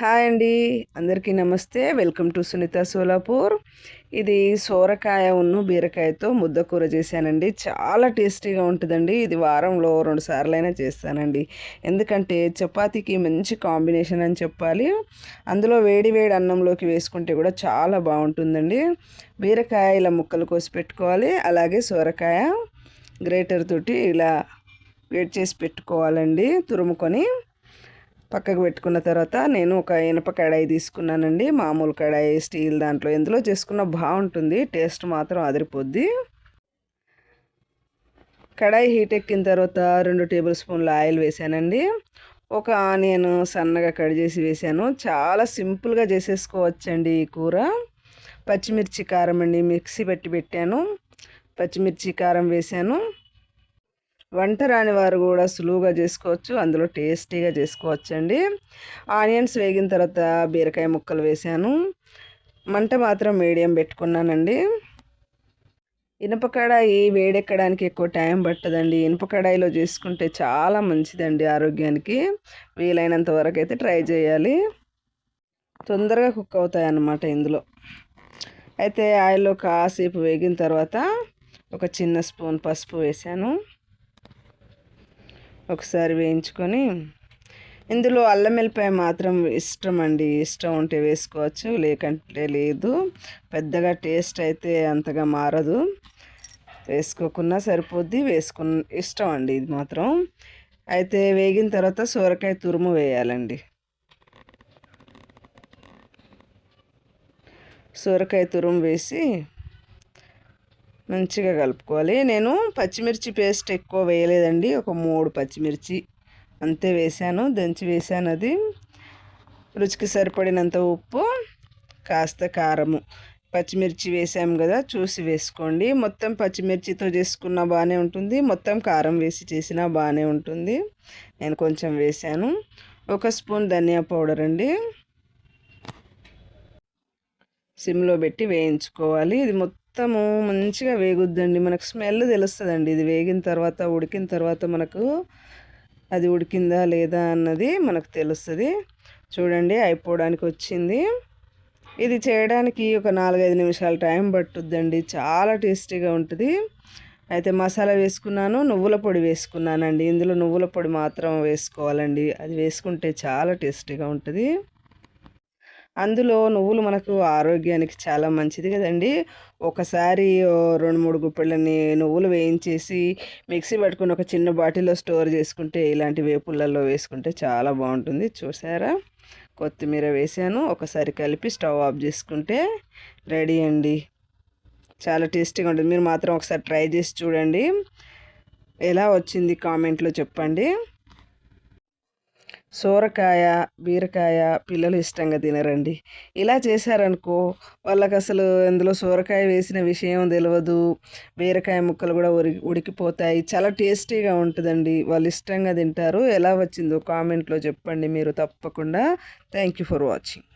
Hi అండి. అందరికీ నమస్తే. Welcome to Sunitha Solapur. ఇది సోరకాయ ఉన్ను బీరకాయతో ముద్ద కూర చేశానండి. చాలా టేస్టీగా ఉంటుందండి. ఇది వారంలో రెండు సార్లైనా చేస్తానండి. ఎందుకంటే చపాతీకి మంచి కాంబినేషన్ అని చెప్పాలి. అందులో వేడి వేడి అన్నంలోకి వేసుకుంటే కూడా చాలా బాగుంటుందండి. బీరకాయ ఇలా ముక్కలు కోసి పెట్టుకోవాలి. అలాగే సోరకాయ గ్రేటర్ తోటి ఇలా వేడి చేసి పెట్టుకోవాలండి తురుముకొని. పక్కకు పెట్టుకున్న తర్వాత నేను ఒక ఇనప కడాయి తీసుకున్నానండి. మామూలు కడాయి స్టీల్ దాంట్లో ఎందులో చేసుకున్న బాగుంటుంది. టేస్ట్ మాత్రం అదిరిపోద్ది. కడాయి హీట్ ఎక్కిన తర్వాత రెండు టేబుల్ స్పూన్ల ఆయిల్ వేసానండి. ఒక ఆనియన్ సన్నగా కట్ చేసి వేసాను. చాలా సింపుల్గా చేసేసుకోవచ్చండి ఈ కూర. పచ్చిమిర్చి కారం అండి మిక్సీ పెట్టి పెట్టాను. పచ్చిమిర్చి కారం వేసాను. వంట రాని వారు కూడా సులువుగా చేసుకోవచ్చు. అందులో టేస్టీగా చేసుకోవచ్చు అండి ఆనియన్స్ వేగిన తర్వాత బీరకాయ ముక్కలు వేసాను మంట మాత్రం మీడియం పెట్టుకున్నానండి. ఇనుప కడాయి వేడెక్కడానికి ఎక్కువ టైం పట్టదండి. ఇనుప కడాయిలో చేసుకుంటే చాలా మంచిదండి ఆరోగ్యానికి. వీలైనంత వరకు అయితే ట్రై చేయాలి. తొందరగా కుక్ అవుతాయి అన్నమాట ఇందులో. అయితే ఆయిల్లో కాసేపు వేగిన తర్వాత ఒక చిన్న స్పూన్ పసుపు వేసాను ఒకసారి వేయించుకొని ఇందులో అల్లం వెల్లిపాయ మాత్రం ఇష్టం అండి ఇష్టం ఉంటే వేసుకోవచ్చు లేకంటే లేదు. పెద్దగా టేస్ట్ అయితే అంతగా మారదు. వేసుకోకున్నా సరిపోద్ది వేసుకున్న ఇష్టం అండి ఇది మాత్రం. అయితే వేగిన తర్వాత సోరకాయ తురుము వేయాలండి. సోరకాయ తురుము వేసి మంచిగా కలుపుకోవాలి. నేను పచ్చిమిర్చి పేస్ట్ ఎక్కువ వేయలేదండి. ఒక మూడు పచ్చిమిర్చి అంతే వేసాను దంచి వేసాను అది. రుచికి సరిపడినంత ఉప్పు కాస్త కారము. పచ్చిమిర్చి వేసాము కదా చూసి వేసుకోండి. మొత్తం పచ్చిమిర్చితో చేసుకున్న బాగానే ఉంటుంది. మొత్తం కారం వేసి చేసినా బాగానే ఉంటుంది. నేను కొంచెం వేసాను ఒక స్పూన్ ధనియా పౌడర్ అండి. సిమ్లో పెట్టి వేయించుకోవాలి. ఇది మొత్తం మొత్తము మంచిగా వేగుద్దండి. మనకు స్మెల్ తెలుస్తుందండి. ఇది వేగిన తర్వాత ఉడికిన తర్వాత మనకు అది ఉడికిందా లేదా అన్నది మనకు తెలుస్తుంది. చూడండి అయిపోవడానికి వచ్చింది. ఇది చేయడానికి ఒక నాలుగైదు నిమిషాలు టైం పట్టుద్దండి. చాలా టేస్టీగా ఉంటుంది. అయితే మసాలా వేసుకున్నాను నువ్వుల పొడి వేసుకున్నానండి. ఇందులో నువ్వుల పొడి మాత్రం వేసుకోవాలండి. అది వేసుకుంటే చాలా టేస్టీగా ఉంటుంది. అందులో నువ్వులు మనకు ఆరోగ్యానికి చాలా మంచిది కదండి. ఒకసారి రెండు మూడు గుప్పెళ్ళని నువ్వులు వేయించేసి మిక్సీ పట్టుకుని ఒక చిన్న బాటిల్లో స్టోర్ చేసుకుంటే ఇలాంటి వేపుళ్ళల్లో వేసుకుంటే చాలా బాగుంటుంది. చూసారా? కొత్తిమీర వేసాను. ఒకసారి కలిపి స్టవ్ ఆఫ్ చేసుకుంటే రెడీ అండి. చాలా టేస్టీగా ఉంటుంది. మీరు మాత్రం ఒకసారి ట్రై చేసి చూడండి. ఎలా వచ్చింది కామెంట్లో చెప్పండి. సోరకాయ బీరకాయ పిల్లలు ఇష్టంగా తినరండి. ఇలా చేశారనుకో వాళ్ళకి అసలు ఇందులో సోరకాయ వేసిన విషయం తెలియదు బీరకాయ ముక్కలు కూడా ఉరి ఉడికిపోతాయి. చాలా టేస్టీగా ఉంటుందండి. వాళ్ళు ఇష్టంగా తింటారు. ఎలా వచ్చిందో కామెంట్లో చెప్పండి మీరు తప్పకుండా. Thank you for watching.